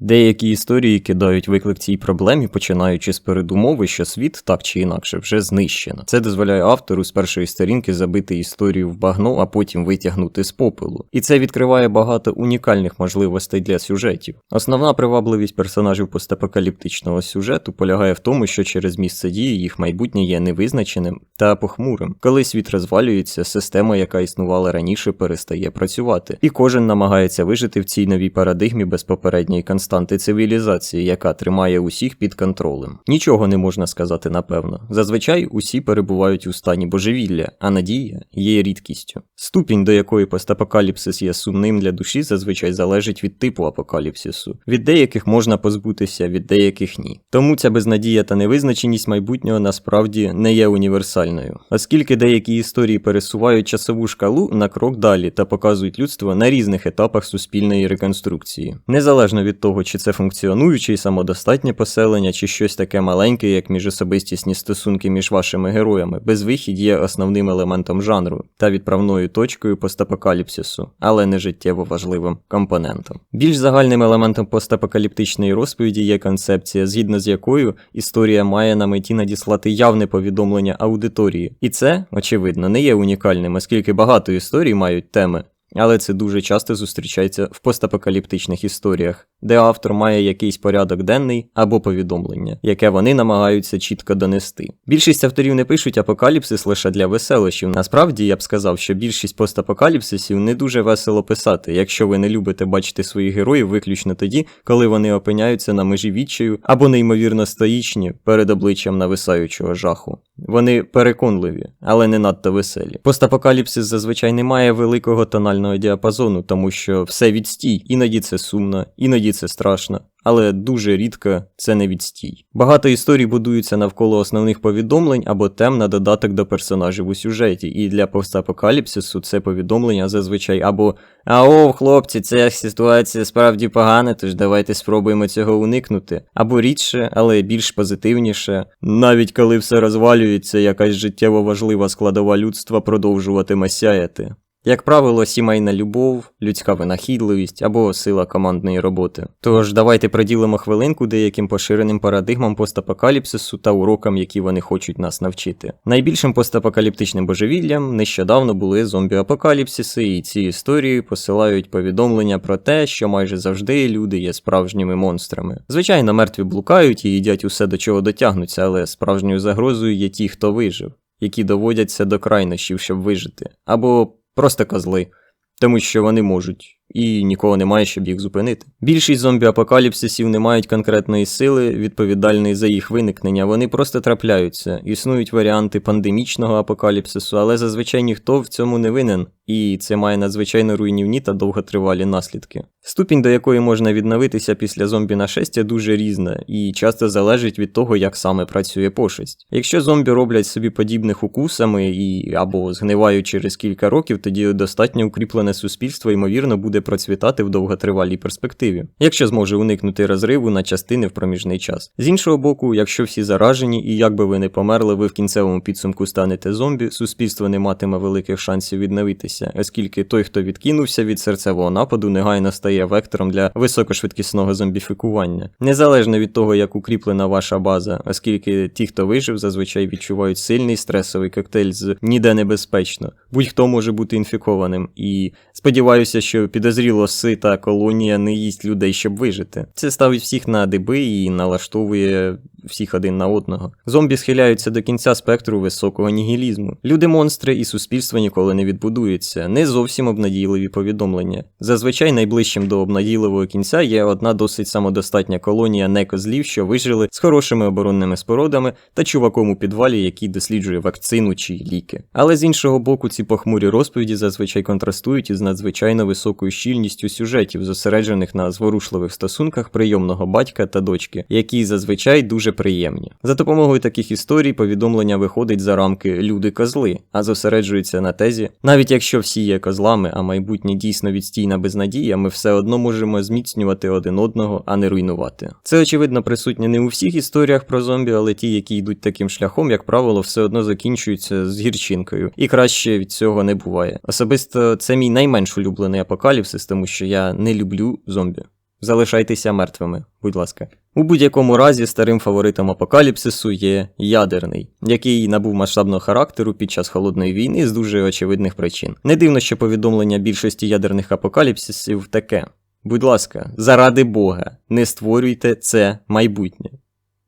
Деякі історії кидають виклик цій проблемі, починаючи з передумови, що світ так чи інакше вже знищено. Це дозволяє автору з першої сторінки забити історію в багно, а потім витягнути з попелу. І це відкриває багато унікальних можливостей для сюжетів. Основна привабливість персонажів постапокаліптичного сюжету полягає в тому, що через місце дії їх майбутнє є невизначеним та похмурим. Коли світ розвалюється, система, яка існувала раніше, перестає працювати, і кожен намагається вижити в цій новій парадигмі без попередньої константи цивілізації, яка тримає усіх під контролем. Нічого не можна сказати напевно. Зазвичай усі перебувають у стані божевілля, а надія є рідкістю. Ступінь, до якої постапокаліпсис є сумним для душі, зазвичай залежить від типу апокаліпсису. Від деяких можна позбутися, від деяких ні. Тому ця безнадія та невизначеність майбутнього насправді не є універсальною, оскільки деякі історії пересувають часову шкалу на крок далі та показують людство на різних етапах суспільної реконструкції, незалежно від того, чи це функціонуюче і самодостатнє поселення, чи щось таке маленьке, як міжособистісні стосунки між вашими героями, безвихідь є основним елементом жанру та відправною точкою постапокаліпсису, але не життєво важливим компонентом. Більш загальним елементом постапокаліптичної розповіді є концепція, згідно з якою історія має на меті надіслати явне повідомлення аудиторії, і це, очевидно, не є унікальним, оскільки багато історій мають теми. Але це дуже часто зустрічається в постапокаліптичних історіях, де автор має якийсь порядок денний або повідомлення, яке вони намагаються чітко донести. Більшість авторів не пишуть апокаліпсис лише для веселощів. Насправді я б сказав, що більшість постапокаліпсисів не дуже весело писати, якщо ви не любите бачити своїх героїв виключно тоді, коли вони опиняються на межі відчаю або неймовірно стоїчні перед обличчям нависаючого жаху. Вони переконливі, але не надто веселі. Постапокаліпсис зазвичай не має великого тонального діапазону, тому що все відстій, іноді це сумно, іноді це страшно. Але дуже рідко це не відстій. Багато історій будуються навколо основних повідомлень або тем на додаток до персонажів у сюжеті, і для постапокаліпсису це повідомлення зазвичай або Ао, хлопці, ця ситуація справді погана, тож давайте спробуємо цього уникнути. Або рідше, але більш позитивніше. Навіть коли все розвалюється, якась життєво важлива складова людства продовжуватиме сяяти. Як правило, сімейна любов, людська винахідливість або сила командної роботи. Тож давайте приділимо хвилинку деяким поширеним парадигмам постапокаліпсису та урокам, які вони хочуть нас навчити. Найбільшим постапокаліптичним божевіллям нещодавно були зомбі-апокаліпсиси, і ці історії посилають повідомлення про те, що майже завжди люди є справжніми монстрами. Звичайно, мертві блукають і їдять усе до чого дотягнуться, але справжньою загрозою є ті, хто вижив, які доводяться до крайнощів, щоб вижити, або просто козли, тому що вони можуть, і нікого немає, щоб їх зупинити. Більшість зомбі-апокаліпсисів не мають конкретної сили, відповідальної за їх виникнення, вони просто трапляються. Існують варіанти пандемічного апокаліпсису, але зазвичай ніхто в цьому не винен, і це має надзвичайно руйнівні та довготривалі наслідки. Ступінь, до якої можна відновитися після зомбі нашестя, дуже різна і часто залежить від того, як саме працює пошесть. Якщо зомбі роблять собі подібних укусами і або згнивають через кілька років, тоді достатньо укріплене суспільство, ймовірно, буде процвітати в довготривалій перспективі, якщо зможе уникнути розриву на частини в проміжний час. З іншого боку, якщо всі заражені і як би ви не померли, ви в кінцевому підсумку станете зомбі, суспільство не матиме великих шансів відновитися, оскільки той, хто відкинувся від серцевого нападу, негайно стає вектором для високошвидкісного зомбіфікування, незалежно від того, як укріплена ваша база, оскільки ті, хто вижив, зазвичай відчувають сильний стресовий коктейль з ніде небезпечно. Будь-хто може бути інфікованим, і сподіваюся, що підозріло сита колонія не їсть людей, щоб вижити. Це ставить всіх на диби і налаштовує всіх один на одного. Зомбі схиляються до кінця спектру високого нігілізму. Люди монстри і суспільство ніколи не відбудуються, не зовсім обнадійливі повідомлення. Зазвичай найближчим до обнадійливого кінця є одна досить самодостатня колонія некозлів, що вижили з хорошими оборонними спорудами та чуваком у підвалі, який досліджує вакцину чи ліки. Але з іншого боку, ці похмурі розповіді зазвичай контрастують із надзвичайно високою щільністю сюжетів, зосереджених на зворушливих стосунках прийомного батька та дочки, які зазвичай дуже приємні. За допомогою таких історій повідомлення виходить за рамки люди-козли, а зосереджується на тезі, навіть якщо всі є козлами, а майбутнє дійсно відстійна безнадія, ми все одно можемо зміцнювати один одного, а не руйнувати. Це очевидно присутнє не у всіх історіях про зомбі, але ті, які йдуть таким шляхом, як правило, все одно закінчуються з гірчинкою, і краще від цього не буває. Особисто це мій найменш улюблений апокаліпсис, тому що я не люблю зомбі. Залишайтеся мертвими, будь ласка. У будь-якому разі старим фаворитом апокаліпсису є ядерний, який набув масштабного характеру під час холодної війни з дуже очевидних причин. Не дивно, що повідомлення більшості ядерних апокаліпсисів таке: будь ласка, заради Бога, не створюйте це майбутнє.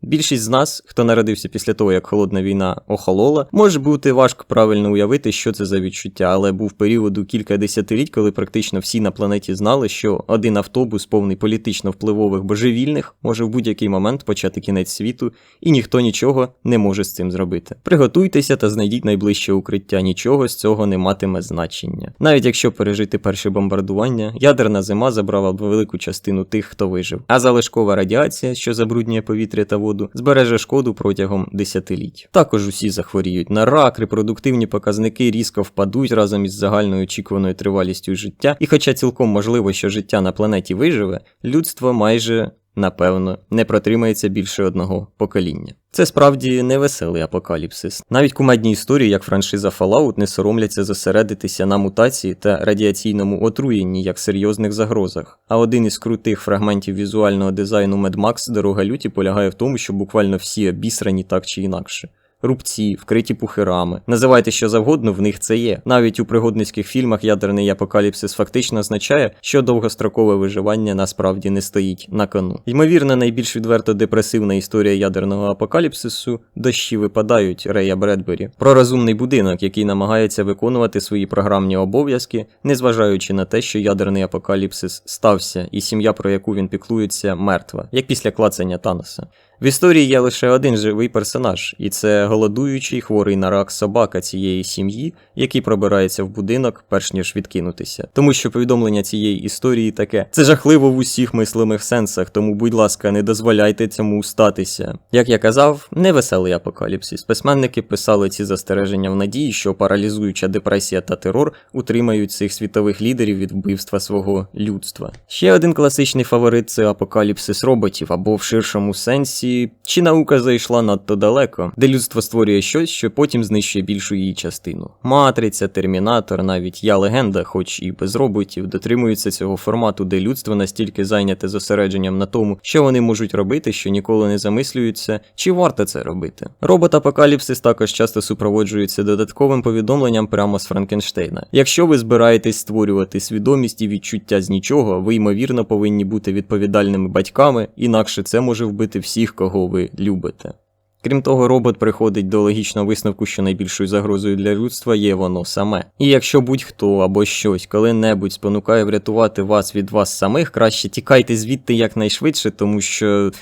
Більшість з нас, хто народився після того, як холодна війна охолола, може бути важко правильно уявити, що це за відчуття, але був період у кілька десятиліть, коли практично всі на планеті знали, що один автобус, повний політично впливових божевільних, може в будь-який момент почати кінець світу, і ніхто нічого не може з цим зробити. Приготуйтеся та знайдіть найближче укриття, нічого з цього не матиме значення. Навіть якщо пережити перше бомбардування, ядерна зима забрала б велику частину тих, хто вижив, а залишкова радіація, що забруднює повітря та воду, збереже шкоду протягом десятиліть. Також усі захворіють на рак, репродуктивні показники різко впадуть разом із загальною очікуваною тривалістю життя, і хоча цілком можливо, що життя на планеті виживе, людство майже. Напевно, не протримається більше одного покоління. Це справді невеселий апокаліпсис. Навіть кумедні історії, як франшиза Fallout, не соромляться зосередитися на мутації та радіаційному отруєнні як серйозних загрозах. А один із крутих фрагментів візуального дизайну Mad Max Дорога люті полягає в тому, що буквально всі обісрані так чи інакше. Рубці, вкриті пухирами. Називайте що завгодно, в них це є. Навіть у пригодницьких фільмах ядерний апокаліпсис фактично означає, що довгострокове виживання насправді не стоїть на кону. Ймовірно, найбільш відверто депресивна історія ядерного апокаліпсису дощі випадають Рея Бредбері. Про розумний будинок, який намагається виконувати свої програмні обов'язки, незважаючи на те, що ядерний апокаліпсис стався, і сім'я, про яку він піклується, мертва, як після клацання Таноса. В історії є лише один живий персонаж, і це голодуючий хворий на рак собака цієї сім'ї, який пробирається в будинок, перш ніж відкинутися. Тому що повідомлення цієї історії таке: це жахливо в усіх мислимих сенсах, тому, будь ласка, не дозволяйте цьому статися. Як я казав, невеселий апокаліпсис. Письменники писали ці застереження в надії, що паралізуюча депресія та терор утримають цих світових лідерів від вбивства свого людства. Ще один класичний фаворит це апокаліпсис роботів або в ширшому сенсі чи наука зайшла надто далеко, де людство створює щось, що потім знищує більшу її частину. Матриця, термінатор, навіть я легенда, хоч і без роботів, дотримуються цього формату, де людство настільки зайняте зосередженням на тому, що вони можуть робити, що ніколи не замислюються, чи варто це робити. Робот Апокаліпсис також часто супроводжується додатковим повідомленням прямо з Франкенштейна. Якщо ви збираєтесь створювати свідомість і відчуття з нічого, ви ймовірно повинні бути відповідальними батьками, інакше це може вбити всіх кого ви любите. Крім того, робот приходить до логічного висновку, що найбільшою загрозою для людства є воно саме. І якщо будь-хто або щось коли-небудь спонукає врятувати вас від вас самих, краще тікайте звідти якнайшвидше, тому що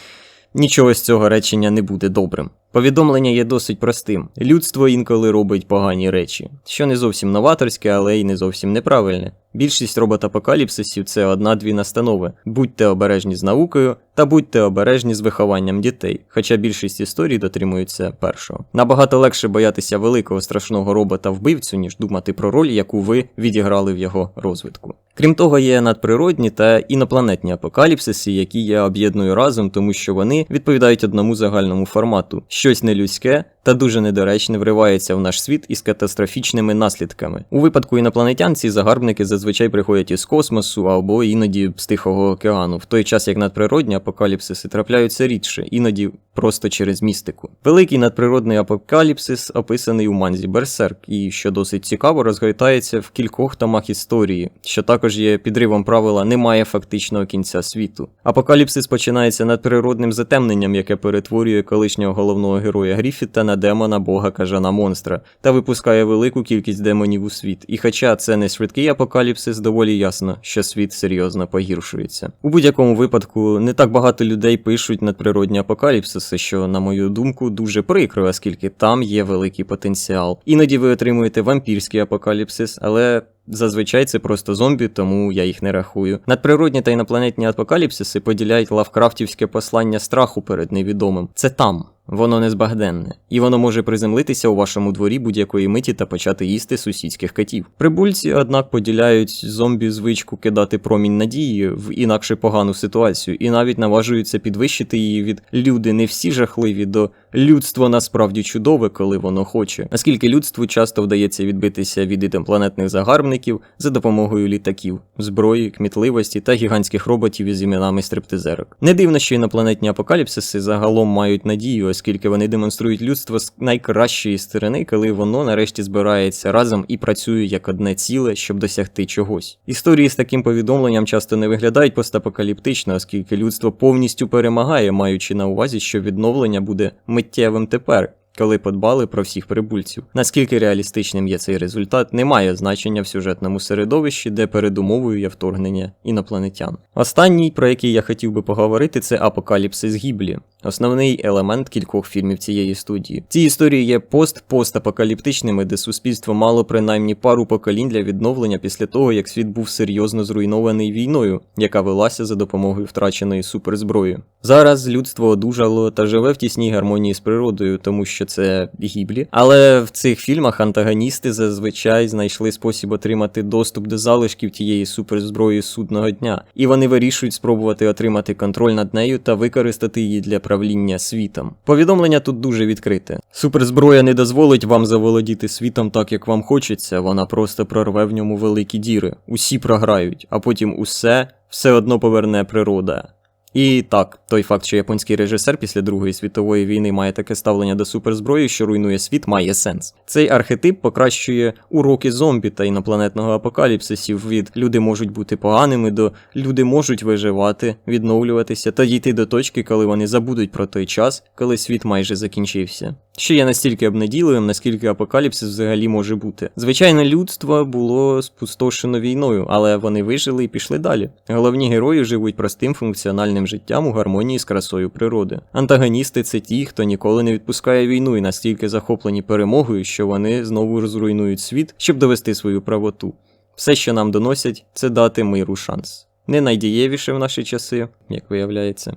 нічого з цього речення не буде добрим. Повідомлення є досить простим. Людство інколи робить погані речі, що не зовсім новаторське, але й не зовсім неправильне. Більшість робот-апокаліпсисів це одна-дві настанови: будьте обережні з наукою та будьте обережні з вихованням дітей, хоча більшість історій дотримуються першого. Набагато легше боятися великого страшного робота-вбивцю, ніж думати про роль, яку ви відіграли в його розвитку. Крім того, є надприродні та інопланетні апокаліпсиси, які я об'єдную разом, тому що вони відповідають одному загальному формату: щось нелюдське та дуже недоречне вривається в наш світ із катастрофічними наслідками. У випадку інопланетян ці загарбники зазвичай приходять із космосу або іноді з Тихого океану, в той час як надприродні апокаліпсиси трапляються рідше, іноді просто через містику. Великий надприродний апокаліпсис описаний у манзі Берсерк, і що досить цікаво, розгортається в кількох томах історії, що також є підривом правила немає фактичного кінця світу. Апокаліпсис починається надприродним затемненням, яке перетворює колишнього головного героя Гріфіта на демона бога кажана монстра та випускає велику кількість демонів у світ. І хоча це не швидкий апокаліпсис, доволі ясно, що світ серйозно погіршується. У будь-якому випадку не так багато людей пишуть надприродні апокаліпсиси, що, на мою думку, дуже прикро, оскільки там є великий потенціал. Іноді ви отримуєте вампірський апокаліпсис, але. Зазвичай це просто зомбі, тому я їх не рахую. Надприродні та інопланетні апокаліпсиси поділяють лавкрафтівське послання страху перед невідомим. Це там. Воно незбагденне, і воно може приземлитися у вашому дворі будь-якої миті та почати їсти сусідських котів. Прибульці, однак, поділяють зомбі звичку кидати промінь надії в інакше погану ситуацію, і навіть наважуються підвищити її від люди не всі жахливі до Людство насправді чудове, коли воно хоче, оскільки людству часто вдається відбитися від ідемпланетних загарбників за допомогою літаків, зброї, кмітливості та гігантських роботів із іменами стриптизерок. Не дивно, що інопланетні апокаліпсиси загалом мають надію, оскільки вони демонструють людство з найкращої сторони, коли воно нарешті збирається разом і працює як одне ціле, щоб досягти чогось. Історії з таким повідомленням часто не виглядають постапокаліптично, оскільки людство повністю перемагає, маючи на увазі, що відновлення буде миттєвим тепер. Коли подбали про всіх прибульців. Наскільки реалістичним є цей результат, не має значення в сюжетному середовищі, де передумовою є вторгнення інопланетян. Останній, про який я хотів би поговорити, це апокаліпсис Гіблі, основний елемент кількох фільмів цієї студії. Ці історії є пост-постапокаліптичними, де суспільство мало принаймні пару поколінь для відновлення після того, як світ був серйозно зруйнований війною, яка велася за допомогою втраченої суперзброї. Зараз людство одужало та живе в тісній гармонії з природою, тому що це гіблі. Але в цих фільмах антагоністи зазвичай знайшли спосіб отримати доступ до залишків тієї суперзброї судного дня, і вони вирішують спробувати отримати контроль над нею та використати її для правління світом. Повідомлення тут дуже відкрите. Суперзброя не дозволить вам заволодіти світом так, як вам хочеться, вона просто прорве в ньому великі діри. Усі програють, а потім усе все одно поверне природа. І так, той факт, що японський режисер після Другої світової війни має таке ставлення до суперзброї, що руйнує світ, має сенс. Цей архетип покращує уроки зомбі та інопланетного апокаліпсисів від люди можуть бути поганими до люди можуть виживати, відновлюватися та дійти до точки, коли вони забудуть про той час, коли світ майже закінчився. Що є настільки обнадійливим, наскільки апокаліпсис взагалі може бути. Звичайно, людство було спустошено війною, але вони вижили і пішли далі. Головні герої живуть простим функціональним життям у гармонії з красою природи. Антагоністи це ті, хто ніколи не відпускає війну і настільки захоплені перемогою, що вони знову розруйнують світ, щоб довести свою правоту. Все, що нам доносять, це дати миру шанс. Не найдієвіше в наші часи, як виявляється.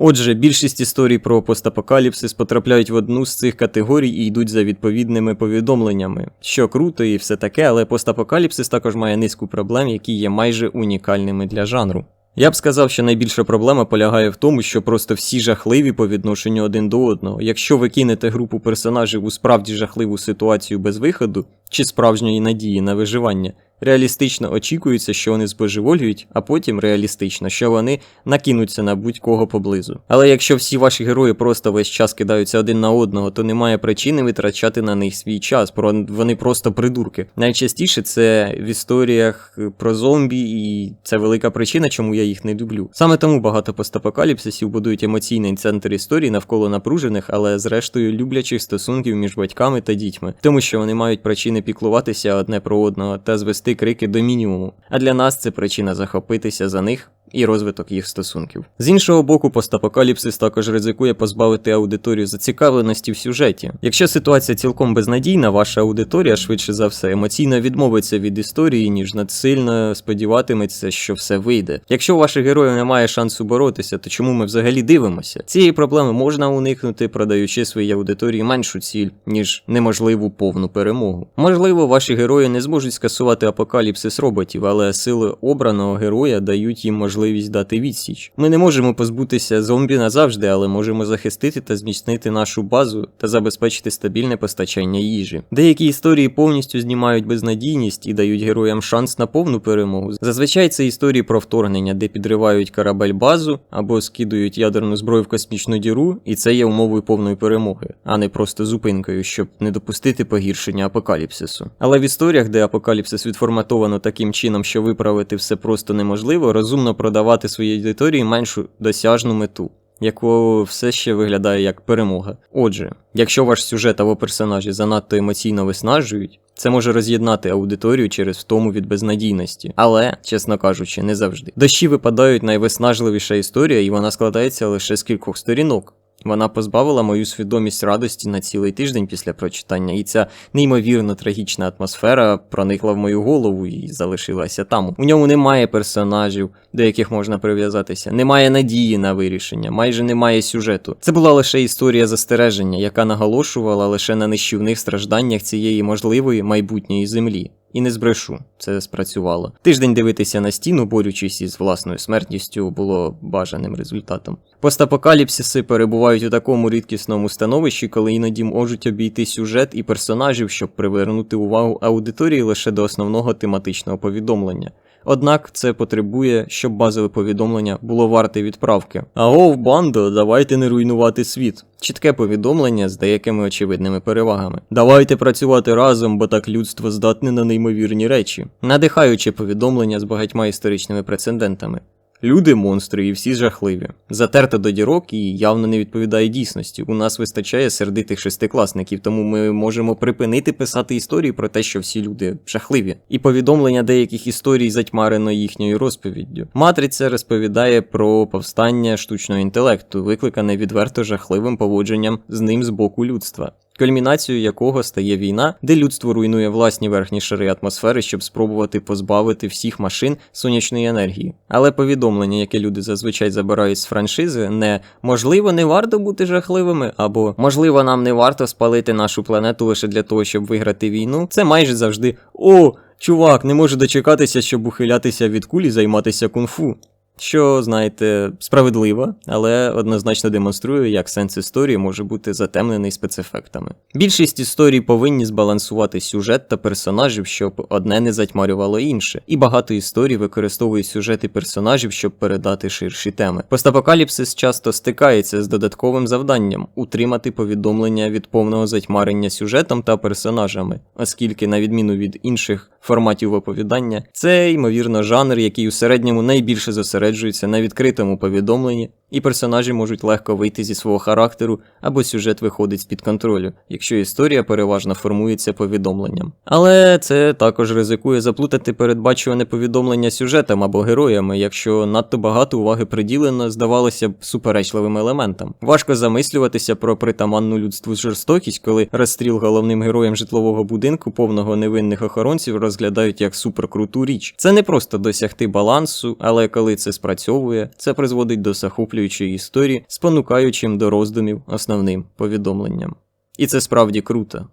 Отже, більшість історій про постапокаліпсис потрапляють в одну з цих категорій і йдуть за відповідними повідомленнями, що круто і все таке, але постапокаліпсис також має низку проблем, які є майже унікальними для жанру. Я б сказав, що найбільша проблема полягає в тому, що просто всі жахливі по відношенню один до одного. Якщо ви кинете групу персонажів у справді жахливу ситуацію без виходу чи справжньої надії на виживання, реалістично очікується, що вони збожеволюють, а потім реалістично, що вони накинуться на будь-кого поблизу. Але якщо всі ваші герої просто весь час кидаються один на одного, то немає причини витрачати на них свій час, про вони просто придурки. Найчастіше це в історіях про зомбі, і це велика причина, чому я їх не люблю. Саме тому багато постапокаліпсисів будують емоційний центр історії навколо напружених, але зрештою люблячих стосунків між батьками та дітьми, тому що вони мають причини піклуватися одне про одного та звести крики до мінімуму. А для нас це причина захопитися за них. І розвиток їх стосунків. З іншого боку, постапокаліпсис також ризикує позбавити аудиторію зацікавленості в сюжеті. Якщо ситуація цілком безнадійна, ваша аудиторія швидше за все емоційно відмовиться від історії, ніж надсильно сподіватиметься, що все вийде. Якщо у ваших героїв немає шансу боротися, то чому ми взагалі дивимося? Цієї проблеми можна уникнути, продаючи своїй аудиторії меншу ціль, ніж неможливу повну перемогу. Можливо, ваші герої не зможуть скасувати апокаліпсис роботів, але сили обраного героя дають їм можливість дати відсіч. Ми не можемо позбутися зомбі назавжди, але можемо захистити та зміцнити нашу базу та забезпечити стабільне постачання їжі. Деякі історії повністю знімають безнадійність і дають героям шанс на повну перемогу. Зазвичай це історії про вторгнення, де підривають корабель базу або скидують ядерну зброю в космічну діру, і це є умовою повної перемоги, а не просто зупинкою, щоб не допустити погіршення апокаліпсису. Але в історіях, де апокаліпсис відформатовано таким чином, що виправити все просто неможливо, розумно продавати своїй аудиторії меншу досяжну мету. Яку все ще виглядає як перемога. Отже, якщо ваш сюжет або персонажі занадто емоційно виснажують, це може роз'єднати аудиторію через втому від безнадійності. Але, чесно кажучи, не завжди. Дощі випадають найвиснажливіша історія, і вона складається лише з кількох сторінок. Вона позбавила мою свідомість радості на цілий тиждень після прочитання, і ця неймовірно трагічна атмосфера проникла в мою голову і залишилася там. У ньому немає персонажів, до яких можна прив'язатися, немає надії на вирішення, майже немає сюжету. Це була лише історія застереження, яка наголошувала лише на нищівних стражданнях цієї можливої майбутньої землі. І не збрешу, це спрацювало. Тиждень дивитися на стіну, борючись із власною смертністю, було бажаним результатом. Постапокаліпсиси перебувають у такому рідкісному становищі, коли іноді можуть обійти сюжет і персонажів, щоб привернути увагу аудиторії лише до основного тематичного повідомлення. Однак це потребує, щоб базове повідомлення було варте відправки. Агов, бандо, давайте не руйнувати світ. Чітке повідомлення з деякими очевидними перевагами. Давайте працювати разом, бо так людство здатне на неймовірні речі. Надихаюче повідомлення з багатьма історичними прецедентами. Люди монстри і всі жахливі. Затерто до дірок і явно не відповідає дійсності. У нас вистачає сердитих шестикласників, тому ми можемо припинити писати історії про те, що всі люди жахливі. І повідомлення деяких історій затьмарено їхньою розповіддю. Матриця розповідає про повстання штучного інтелекту, викликане відверто жахливим поводженням з ним з боку людства. Кульмінацією якого стає війна, де людство руйнує власні верхні шари атмосфери, щоб спробувати позбавити всіх машин сонячної енергії. Але повідомлення, яке люди зазвичай забирають з франшизи, не можливо, не варто бути жахливими, або можливо, нам не варто спалити нашу планету лише для того, щоб виграти війну. Це майже завжди о, чувак, не можу дочекатися, щоб ухилятися від кулі, займатися кунг-фу. Що, знаєте, справедливо, але однозначно демонструє, як сенс історії може бути затемнений спецефектами. Більшість історій повинні збалансувати сюжет та персонажів, щоб одне не затьмарювало інше, і багато історій використовують сюжети персонажів, щоб передати ширші теми. Постапокаліпсис часто стикається з додатковим завданням утримати повідомлення від повного затьмарення сюжетом та персонажами, оскільки, на відміну від інших форматів оповідання, це ймовірно жанр, який у середньому найбільше зосереджується на відкритому повідомленні, і персонажі можуть легко вийти зі свого характеру або сюжет виходить з-під контролю, якщо історія переважно формується повідомленням. Але це також ризикує заплутати передбачуване повідомлення сюжетом або героями, якщо надто багато уваги приділено, здавалося б, суперечливим елементам. Важко замислюватися про притаманну людству жорстокість, коли розстріл головним героям житлового будинку, повного невинних охоронців, розглядають як суперкруту річ. Це не просто досягти балансу, але коли це спрацьовує, це призводить до захоплюючої історії, спонукаючим до роздумів основним повідомленням. І це справді круто.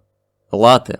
Лате.